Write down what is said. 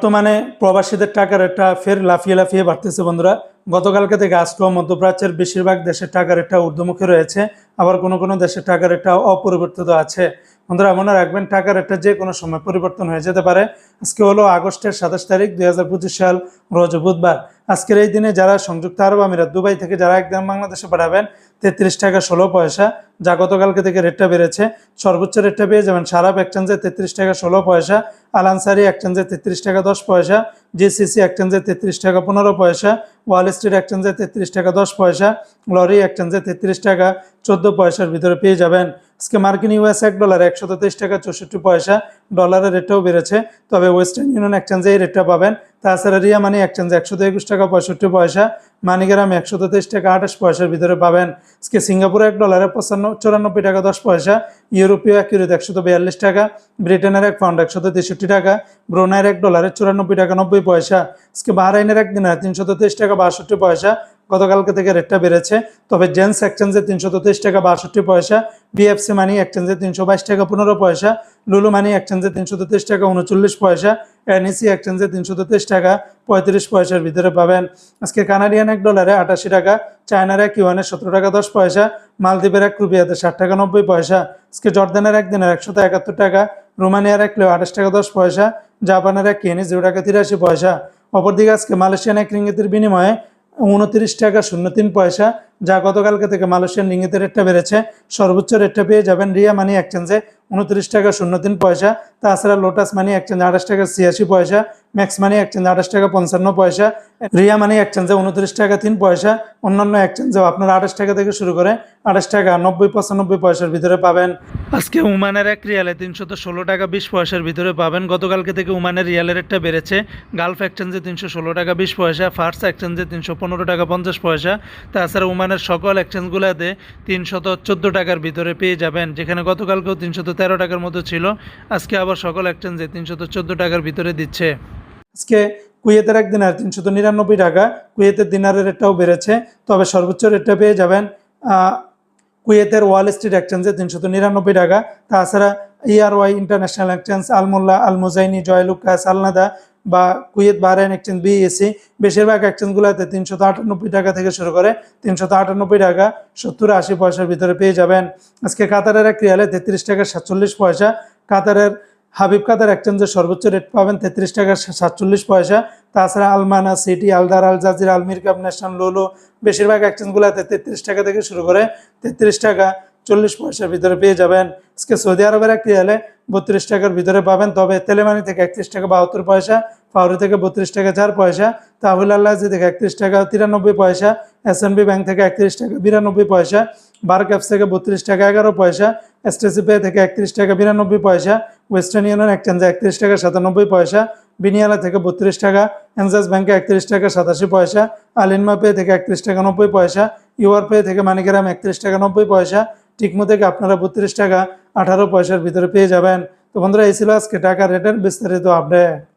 বর্তমানে প্রবাসীদের টাকার একটা ফের লাফিয়ে লাফিয়ে বাড়তেছে বন্ধুরা। গতকালকে থেকে আজকেও মধ্যপ্রাচ্যের বেশিরভাগ দেশের টাকার একটা ঊর্ধ্বমুখী রয়েছে, আবার কোনো কোনো দেশের টাকার একটা অপরিবর্তিত আছে। বন্ধুরা, মনে রাখবেন, টাকার রেটটা যে কোনো সময় পরিবর্তন হয়ে যেতে পারে। আজকে হলো আগস্টের সাতাশ তারিখ, দুই হাজার পঁচিশ সাল, রোজ বুধবার। আজকের এই দিনে যারা সংযুক্ত আরব আমিরাত, দুবাই থেকে যারা একদম বাংলাদেশে পাঠাবেন, তেত্রিশ টাকা ষোলো পয়সা, যা গতকালকে থেকে রেটটা বেড়েছে, সর্বোচ্চ রেটটা পেয়ে যাবেন সারাপ এক্সচেঞ্জে তেত্রিশ টাকা ষোলো পয়সা আলানসারি এক্সচেঞ্জে তেত্রিশ টাকা দশ পয়সা জিসিসি এক্সচেঞ্জে তেত্রিশ টাকা পনেরো পয়সা ওয়াল স্ট্রিট এক্সচেঞ্জে তেত্রিশ টাকা দশ পয়সা লরি এক্সচেঞ্জে তেত্রিশ টাকা চোদ্দ পয়সার ভিতরে পেয়ে যাবেন। আজকে মার্কিন ইউএস এক ডলার একশত তেইশ টাকা চৌষট্টি পয়সা ডলারের রেটটাও বেড়েছে। তবে ওয়েস্টার্ন ইউনিয়ন এক্সচেঞ্জে এই রেটটা পাবেন। তাছাড়া রিয়া মানি এক্সচেঞ্জে একশত একুশ টাকা পঁয়ষট্টি পয়সা, মানিগ্রাম একশত তেইশ টাকা আঠাশ পয়সার ভিতরে পাবেন। আজকে সিঙ্গাপুরে এক ডলারে পঁচান্ন, চুরানব্বই টাকা দশ পয়সা, ইউরোপীয় এক ইউরোতে একশত বিয়াল্লিশ টাকা, ব্রিটেনের এক পাউন্ড একশত তেষট্টি টাকা, ব্রোনাইয়ের এক ডলারে চুরানব্বই টাকা নব্বই পয়সা, আজকে বাহরাইনের এক দিনে তিনশত তেইশ টাকা বাষট্টি পয়সা গতকালকে থেকে রেটটা বেড়েছে। তবে জেন্স এক্সচেঞ্জে তিনশো তেইশ টাকা বাষট্টি পয়সা বিএফসি মানি এক্সচেঞ্জে তিনশো বাইশ টাকা পনেরো পয়সা লুলু মানি এক্সচেঞ্জে তিনশো তেইশ টাকা উনচল্লিশ পয়সা এনএসি এক্সচেঞ্জে তিনশো তেইশ টাকা পঁয়ত্রিশ পয়সার ভিতরে পাবেন। আজকে কানাডিয়ান এক ডলারে আটাশি টাকা চায়নার এক ইউয়ানে সতেরো টাকা দশ পয়সা মালদ্বীপের এক রুপিয়াতে ষাট টাকা নব্বই পয়সা, আজকে জর্দানের এক দিনের একশত একাত্তর টাকা রোমানিয়ার এক কিলো আঠাশ টাকা দশ পয়সা জাপানের এক কেনি জিরো টাকা তিরাশি পয়সা। অপরদিকে আজকে মালয়েশিয়ান এক রিঙ্গিতের বিনিময়ে উনত্রিশ টাকা শূন্য তিন পয়সা, যা গতকালকে থেকে মালয়েশিয়ান নিঙ্গিতের রেটটা বেড়েছে। সর্বোচ্চ রেটটা পেয়ে যাবেন রিয়া মানি এক্সচেঞ্জে উনত্রিশ টাকা শূন্য তিন পয়সা, তাছাড়া লোটাস মানি এক্সচেঞ্জ আঠাশ টাকা ছিয়াশি পয়সা, ম্যাক্স মানি এক্সচেঞ্জ আঠাশ টাকা পঞ্চান্ন পয়সা রিয়া মানি এক্সচেঞ্জে উনত্রিশ টাকা, তিন পয়সা, অন্যান্য এক্সচেঞ্জেও আপনারা আঠাশ টাকা থেকে শুরু করে আঠাশ টাকা, নব্বই, পঁচানব্বই পয়সার ভিতরে পাবেন। আজকে উমানের এক রিয়ালে তিনশত ষোলো টাকা, বিশ পয়সার ভিতরে পাবেন। গতকালকে থেকে উমানের রিয়ালের রেটটা বেড়েছে। গালফ এক্সচেঞ্জে তিনশো ষোলো টাকা, বিশ পয়সা, ফার্স এক্সচেঞ্জে তিনশো পনেরো টাকা, পঞ্চাশ পয়সা। তাছাড়া উমানের সকল এক্সচেঞ্জগুলোতে তিনশত চোদ্দ টাকার ভিতরে পেয়ে যাবেন, যেখানে গতকালকেও তিনশত তেরো টাকার মতো ছিল। আজকে আবার সকল এক্সচেঞ্জে তিনশত চোদ্দ টাকার ভিতরে দিচ্ছে। আজকে কুয়েতের এক দিনার তিনশত নিরানব্বই টাকা, কুয়েতের দিনারের রেটটাও বেড়েছে, তবে সর্বোচ্চ রেটটা পেয়ে যাবেন কুয়েতের ওয়াল স্ট্রিট এক্সচেঞ্জে তিনশত নিরানব্বই টাকা। তাছাড়া ইআরওয়াই international exchange, Al Mulla Al Muzaini Joyalukkas আলনাদা বা কুয়েত বাহরাইন এক্সচেঞ্জ বিএসি বেশিরভাগ এক্সচেঞ্জগুলোতে তিনশত আটানব্বই টাকা থেকে শুরু করে তিনশত আটানব্বই টাকা, সত্তর আশি পয়সার ভিতরে পেয়ে যাবেন। আজকে কাতারের এক রিয়ালে তেত্রিশ টাকা সাতচল্লিশ পয়সা, কাতারের হাবিব কাতার এক্সচেঞ্জের সর্বোচ্চ রেট পাবেন তেত্রিশ টাকা সাতচল্লিশ পয়সা। তাছাড়া আলমানা সিটি, আলদার, আল জাজির আলমির কাপ ন্যাশনাল লোলো বেশিরভাগ এক্সচেঞ্জগুলোতে তেত্রিশ টাকা থেকে শুরু করে তেত্রিশ টাকা চল্লিশ পয়সার ভিতরে পেয়ে যাবেন। আজকে সৌদি আরবের একটি এলে বত্রিশ টাকার ভিতরে পাবেন। তবে তেলেমানি থেকে একত্রিশ টাকা বাহাত্তর পয়সা, ফাউরি থেকে বত্রিশ টাকা চার পয়সা, তাহুল আল্লাহজি থেকে একত্রিশ টাকা তিরানব্বই পয়সা এসএনবি ব্যাংক থেকে একত্রিশ টাকা বিরানব্বই পয়সা বার ক্যাপস থেকে বত্রিশ টাকা এগারো পয়সা এসটিসি পে থেকে একত্রিশ টাকা বিরানব্বই পয়সা ওয়েস্টার্ন ইউনিয়ন এক্সচেঞ্জে একত্রিশ টাকা সাতানব্বই পয়সা বিনিয়ালা থেকে বত্রিশ টাকা এনজাস ব্যাংকে একত্রিশ টাকা সাতাশি পয়সা আলিনমা পে থেকে একত্রিশ টাকা নব্বই পয়সা ইউআর পে থেকে মানিকেরাম একত্রিশ টাকা নব্বই পয়সা টিকমো থেকে আপনারা বত্রিশ টাকা আঠারো পয়সার ভিতরে পেয়ে যাবেন। তো বন্ধুরা, এই ছিল আজকে টাকা রেটের বিস্তারিত আপডেট